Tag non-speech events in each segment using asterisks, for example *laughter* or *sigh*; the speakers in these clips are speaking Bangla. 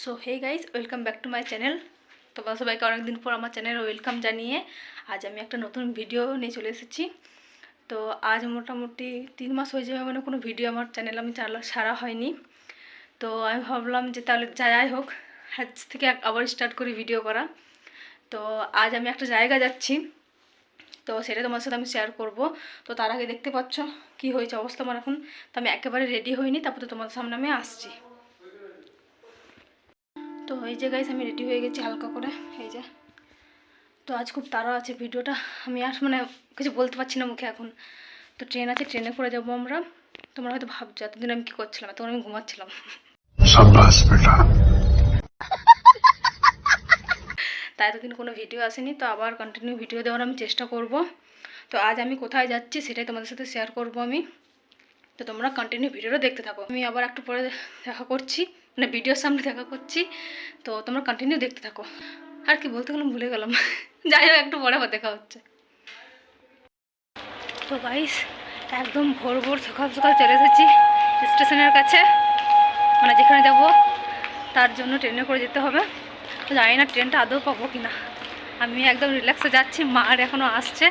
So hey guys welcome back to my channel তোমরা সবাইকে অনেকদিন পর আমার চ্যানেল ওয়েলকাম জানিয়ে আজ আমি একটা নতুন ভিডিও নিয়ে চলে এসেছি। তো আজ মোটামুটি তিন মাস হয়ে যাবে মানে কোনো ভিডিও আমার চ্যানেল আমি সারা হয়নি। তো আমি ভাবলাম যে তাহলে যাই হোক, আজ থেকে আবার স্টার্ট করি ভিডিও করা। তো আজ আমি একটা জায়গা যাচ্ছি, তো সেটা তোমার সাথে আমি শেয়ার করব। তো তার আগে দেখতে পাচ্ছ কি হয়েছে, অবস্থা আমার এখন। তো আমি একেবারে রেডি হইনি, তারপর তোমার সামনে আমি আসছি। তো এই যে গাইস আমি রেডি হয়ে গেছি হালকা করে। এই যে। তো আজ খুব তারা আছে ভিডিওটা। আমি আর মানে কিছু বলতে পারছি না মুখে এখন। তো ট্রেন আছে ট্রেনে করে যাব আমরা। তোমরা হয়তো ভাবছ এতদিন আমি কী করছিলাম? তখন আমি ঘুমাচ্ছিলাম। তাই এতদিন কোনো ভিডিও আসেনি তো আবার কন্টিনিউ ভিডিও দেওয়ার আমি চেষ্টা করব। তো আজ আমি কোথায় যাচ্ছি সেটাই তোমাদের সাথে শেয়ার করব আমি। তো তোমরা কন্টিনিউ ভিডিওটা দেখতে থাকো। আমি আবার একটু পরে দেখা করছি। মানে ভিডিওর সামনে দেখা করছি, তো তোমরা কন্টিনিউ দেখতে থাকো। আর কি বলতে গেলাম, ভুলে গেলাম। *laughs* যাই হোক, একটু আবার দেখা হচ্ছে। তো গাইস একদম ভোর ভোর সকাল সকাল চলে এসেছি স্টেশনের কাছে। মানে যেখানে যাব, তার জন্য ট্রেনে করে যেতে হবে। তো জানি না ট্রেনটা আদৌ পাবো কি না আমি একদম রিল্যাক্সে যাচ্ছি, মা আর এখনও আসছে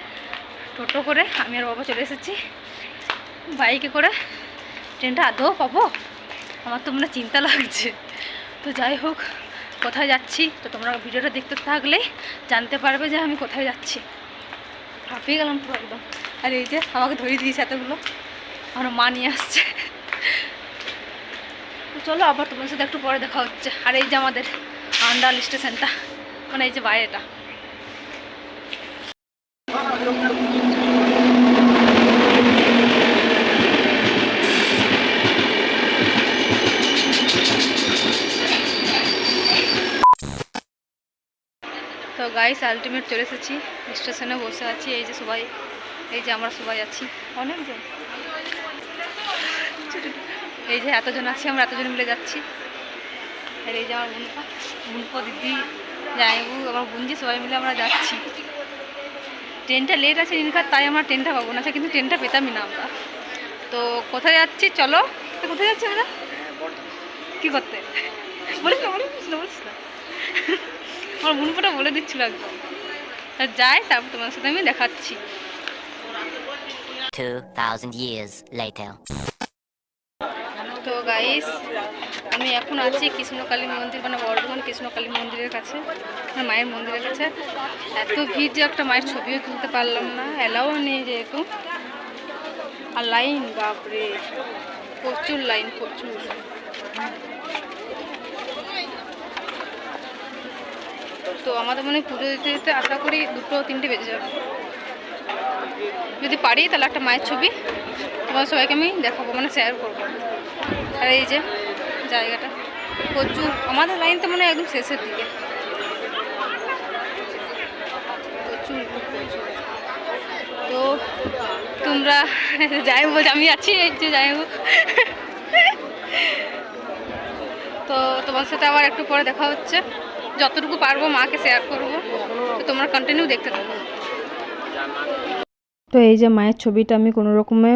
টোটো করে। আমি আর বাবা চলে এসেছি। বাইকে করে। ট্রেনটা আদৌ পাবো? আমার তো মনে চিন্তা লাগছে। তো যাই হোক, কোথায় যাচ্ছি? তো তোমরা ভিডিওটা দেখতে থাকলে জানতে পারবে যে আমি কোথায় যাচ্ছি। হাঁপিয়ে গেলাম পুরো একদম। আর এই যে আমাকে ধরিয়ে দিয়েছে এতগুলো। আমার মা নিয়ে আসছে। তো চলো আবার তোমার সাথে একটু পরে দেখা হচ্ছে। আর এই যে আমাদের আন্ডাল স্টেশনটা মানে এই যে বাইরেটা তো গাইস আলটিমেট চলে এসেছি। স্টেশনে বসে আছি এই যে সবাই এই যে আমরা সবাই আছি। অনেকজন। এই যে এতজন আছি আমরা এতজন মিলে যাচ্ছি। আর এই যে আমার বুনপা বুনপো দিদি জায়বু আমার বুনজি সবাই মিলে আমরা যাচ্ছি। ট্রেনটা লেট আছে ইনকার তাই আমরা ট্রেনটা পাবো না আচ্ছা, কিন্তু ট্রেনটা পেতামই না আমরা। তো কোথায় যাচ্ছি? চলো। তো কোথায় যাচ্ছি আমরা? কী করতে? বলিস না বলিস না বলিস না। আমার বুনপোটা বলে দিচ্ছিল একদম। যাই তারপর তোমার সাথে আমি দেখাচ্ছি। 2,000 years later. তো গাইস আমি এখন আছি কৃষ্ণকালী মন্দির মানে বর্ধমান কৃষ্ণকালী মন্দিরের কাছে মানে মায়ের মন্দিরের কাছে। এত ভিড় যে একটা মায়ের ছবিও তুলতে পারলাম না এলাও নেই যেহেতু। আর লাইন বাপরে প্রচুর লাইন প্রচুর। তো আমাদের মনে পুজো দিতে দিতে আশা করি দুটো তিনটে বেজে যাবে। যদি পারি তাহলে একটা মায়ের ছবি তোমার সবাইকে আমি দেখাবো মানে শেয়ার করব। আর এই যে জায়গাটা, প্রচুর, আমাদের লাইন তো মনে হয় একদম শেষের দিকে। প্রচুর। তো তোমরা *laughs* যাই হোক আমি আছি, এই যে যাই তো তোমার সাথে আবার একটু পরে দেখা হচ্ছে। যতটুকু পারব মাকে শেয়ার করব। তো তোমরা কন্টিনিউ দেখতে থাকো। তো এই যে মায়ের ছবিটা আমি কোনো রকমে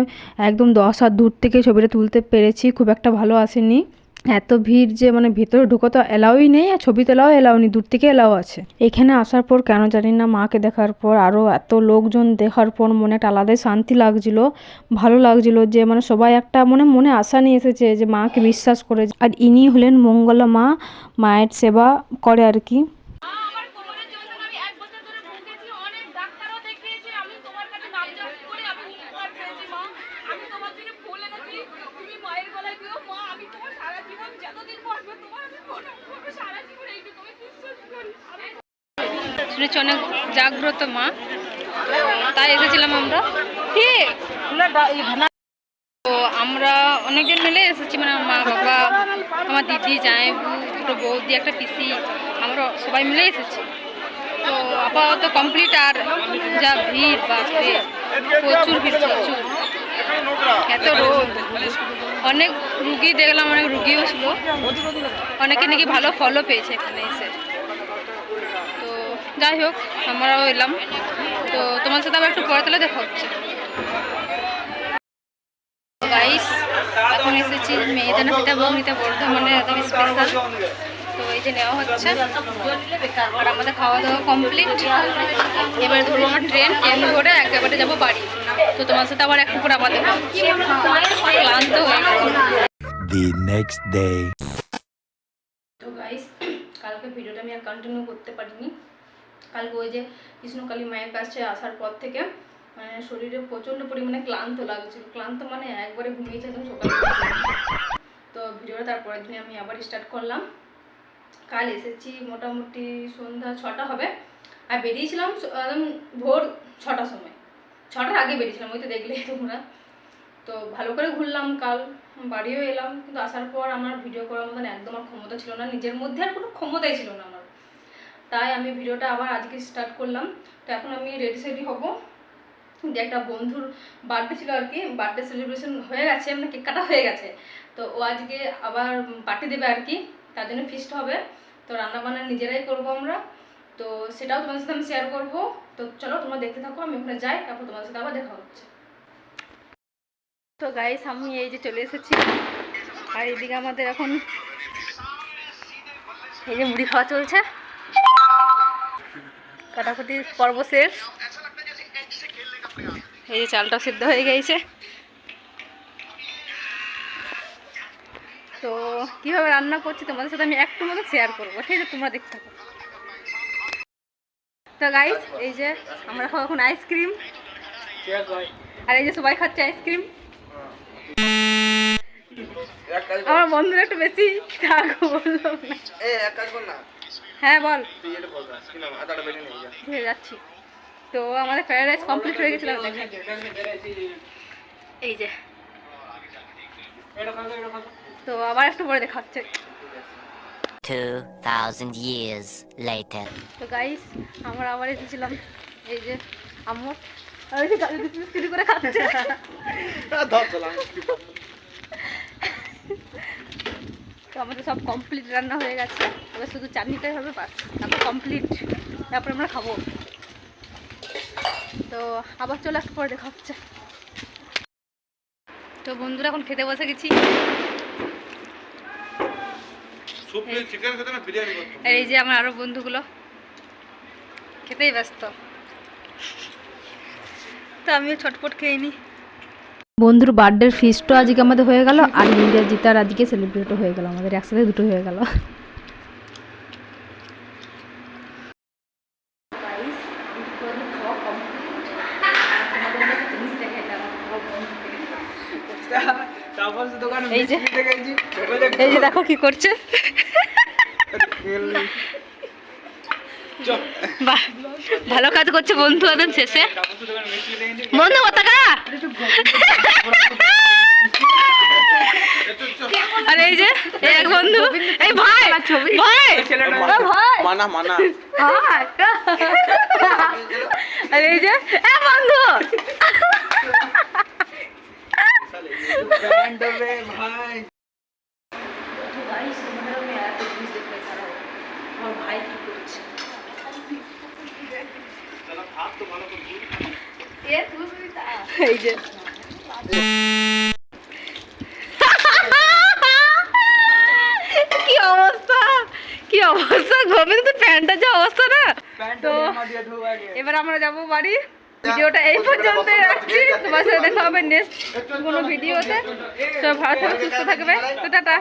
একদম দশ হাত দূর থেকে ছবিটা তুলতে পেরেছি, খুব একটা ভালো আসেনি। এত ভিড় যে মানে ভেতরে ঢুকো তো এলাওই নেই আর ছবি তোলাও এলাও নেই, দূর থেকে এলাও আছে। এখানে আসার পর কেন জানি না মাকে দেখার পর আরও এত লোকজন দেখার পর মনে একটা আলাদাই শান্তি লাগছিল, ভালো লাগছিল যে মানে সবাই একটা মনে মনে আশা নিয়ে এসেছে যে মাকে বিশ্বাস করে আর ইনি হলেন মঙ্গলা মা, মায়ের সেবা করে আর কি আমার কোমরের যন্ত্রণা আমি এক বছর ধরে ভুগেছি অনেক ডাক্তারও দেখিয়েছি আমি তোমার কাছে নাম জপ করে আমি উপকার পেয়েছি মা আমি তোমার জন্য ফুল এনেছি তুমি মায়ের গলায় দিও মা আমি তোমার সারা জীবন যতদিন বাঁচবে তোমার আমি কোনো করব সারা জীবন এইটুকু আমি বিশ্বাস করি আমি শুনেছি অনেক জাগ্রত মা। তাই এসেছিলাম আমরা। কি তো আমরা অনেকজন মিলে এসেছি মানে মা, বাবা, আমার দিদি, জামাইবু, দুটো বৌদি, একটা পিসি, আমরা সবাই মিলে এসেছি। তো আপাতত কমপ্লিট আর যা ভিড়, বাপরে, প্রচুর ভিড়, প্রচুর। এত রোদ। অনেক রুগী দেখলাম, অনেক রুগীও ছিল। অনেকে নাকি ভালো ফলও পেয়েছে এখানে এসে। যাই হোক আমরাও এলাম। তো তোমার সাথে আবার একটু পরে তাহলে দেখা হচ্ছে। গাইস এখন এসেছি মেয়েদানা সীতা বর্ণিতা বর্ধমানের একদম স্পেশাল তো এই যে নেওয়া হচ্ছে। আর আমাদের খাওয়া দাওয়া কমপ্লিট এবারে ধরবো আমার ট্রেন ট্রেন ধরে একেবারে যাব বাড়ি। তো তোমার সাথে আবার একটু দেখা হচ্ছে। ক্লান্ত হয়ে the next day. তো গাইস কালকে ভিডিওটা আমি আর কন্টিনিউ করতে পারিনি। কালকে ওই যে কৃষ্ণকালী মায়ের কাছে আসার পর থেকে মানে শরীরে প্রচণ্ড পরিমাণে ক্লান্ত লাগছিল। ক্লান্ত মানে একবারে ঘুমিয়েছে একদম সকালে তো ভিডিওটা তারপরের দিনে আমি আবার স্টার্ট করলাম। কাল এসেছি মোটামুটি সন্ধ্যা ছটা হবে। আর বেরিয়েছিলাম একদম ভোর ছটার সময়। ছটার আগে বেরিয়েছিলাম, ওই তো দেখলেই তোমরা। তো ভালো করে ঘুরলাম কাল, বাড়িও এলাম। কিন্তু আসার পর আমার ভিডিও করার মতন একদম আর ক্ষমতা ছিল না। নিজের মধ্যে আর কোনো ক্ষমতাই ছিল না আমার। তাই আমি ভিডিওটা আবার আজকে স্টার্ট করলাম। তো এখন আমি রেডি সেডি হব। যে একটা বন্ধুর বার্থডে ছিল আর কি বার্থডে সেলিব্রেশন হয়ে গেছে মানে কেক কাটা হয়ে গেছে। তো ও আজকে আবার পার্টি দেবে আর কি, তার জন্য ফিস্ট হবে। তো রান্নাবান্না নিজেরাই করব আমরা। তো সেটাও তোমাদের সাথে আমি শেয়ার করব। তো চলো তোমরা দেখতে থাকো, আমি ওখানে যাই, তারপর তোমাদের সাথে আবার দেখা হচ্ছে। তো গাইস আমি এই যে চলে এসেছি। আর এইদিকে আমাদের এখন এই যে মুড়ি খাওয়া চলছে। কাটাকুটি পর্ব শেষ। এই যে চালটা সিদ্ধ হয়ে গেছে। তো কীভাবে রান্না করছি তোমাদের সাথে আমি একটু মতো শেয়ার করব ঠিক আছে? তোমরা দেখতে থাকো। তো গাইস এই যে আমরা খাব এখন আইসক্রিম আর এই যে সবাই খাচ্ছে আইসক্রিম আমার বন্ধুরা একটু বেশি থাকো বলল। হ্যাঁ বল। যাচ্ছি তো আমাদের ফ্রাইড রাইস কমপ্লিট হয়ে গেছিল এই যে। তো আবার একটু পরে দেখা হচ্ছে 2,000 years later. তো গাইস আমরা আবার এসেছিলাম। এই যে আম্মু। ওই যে গাড়ি করে খাচ্ছে। *laughs* তো আমাদের সব কমপ্লিট রান্না হয়ে গেছে। এবার শুধু চাটনিটাই হবে বাস। তারপর কমপ্লিট তারপর আমরা খাব। তো আবার চলে একটু পরে দেখা হচ্ছে। তো বন্ধুরা এখন খেতে বসে গেছি। এই যে আমার আরও বন্ধুগুলো। খেতেই ব্যস্ত। তো আমিও ছটপট খেয়ে নিই বন্ধুর বার্থডের ফিস্টও আজকে আমাদের হয়ে গেল আর ইন্ডিয়া জিতার আজকে সেলিব্রেটও হয়ে গেল আমাদের একসাথে দুটো হয়ে গেল। এই যে- দেখো কি করছে। বাহ ভালো কাজ করছে বন্ধু একদম শেষে। বন্ধু পতাকা আর এই যে এক বন্ধু এই ভাই ভাই। ভাই। মানা মানা। আর এই যে এ বন্ধু। ভাই ভাই কি করছে কি অবস্থা কি অবস্থা গোবিন্দ তো প্যান্টটা যে অবস্থা না তো এবার আমরা যাব বাড়ি ভিডিওটা এই পর্যন্ত রাখছি তোমার সাথে দেখা হবে নেক্সট কোনো ভিডিওতে সব ভালো থাকবে সুস্থ থাকবে তো টাটা